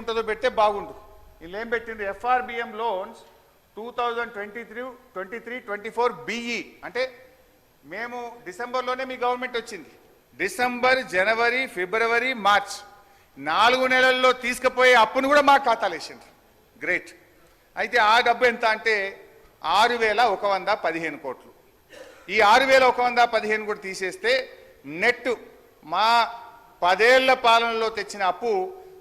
ఉంటుందో పెడితే బాగుండు. వీళ్ళు ఏం పెట్టిండ్రు FRBM loans two thousand twenty three twenty three twenty four BE అంటే మేము డిసెంబర్లోనే మీ గవర్నమెంట్ వచ్చింది. డిసెంబర్ జనవరి ఫిబ్రవరి మార్చ్ నాలుగు నెలల్లో తీసుకుపోయే అప్పును కూడా మా ఖాతాలు వేసిండ్రు. గ్రేట్ అయితే ఆ డబ్బు ఎంత అంటే ఆరు వేల ఒక వంద పదిహేను కోట్లు. ఈ ఆరు వేల ఒక వంద పదిహేను కూడా తీసేస్తే నెట్ మా పదేళ్ళ పాలనలో తెచ్చిన అప్పు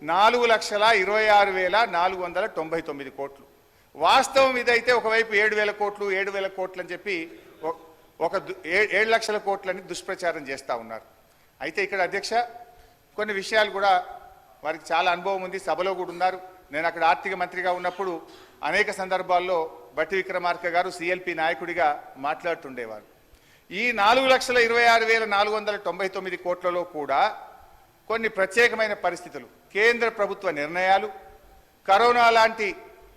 నాలుగు లక్షల ఇరవై ఆరు వేల నాలుగు వందల తొంభై తొమ్మిది కోట్లు. వాస్తవం ఇదైతే ఒకవైపు ఏడు వేల కోట్లు ఏడు వేల కోట్లు అని చెప్పి ఒక ఏ- ఏడు లక్షల కోట్లని దుష్ప్రచారం చేస్తూ ఉన్నారు. అయితే ఇక్కడ అధ్యక్ష కొన్ని విషయాలు కూడా వారికి చాలా అనుభవం ఉంది సభలో కూడా ఉన్నారు. నేను అక్కడ ఆర్థిక మంత్రిగా ఉన్నప్పుడు అనేక సందర్భాల్లో బట్టి విక్రమార్క గారు సిఎల్పి నాయకుడిగా మాట్లాడుతుండేవారు. ఈ నాలుగు లక్షల ఇరవై ఆరు వేల నాలుగు వందల తొంభై తొమ్మిది కోట్లలో కూడా కొన్ని ప్రత్యేకమైన పరిస్థితులు. కేంద్ర ప్రభుత్వ నిర్ణయాలు కరోనా లాంటి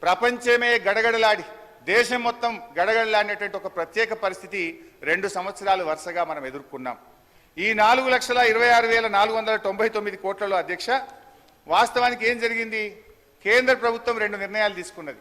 ప్రపంచమే గడగడలాడి దేశం మొత్తం గడగడలాడినటువంటి ఒక ప్రత్యేక పరిస్థితి రెండు సంవత్సరాలు వరుసగా మనం ఎదుర్కొన్నాం. ఈ నాలుగు లక్షల ఇరవై ఆరు వేల నాలుగు వందల తొంభై తొమ్మిది కోట్లలో అధ్యక్ష వాస్తవానికి ఏం జరిగింది? కేంద్ర ప్రభుత్వం రెండు నిర్ణయాలు తీసుకున్నది.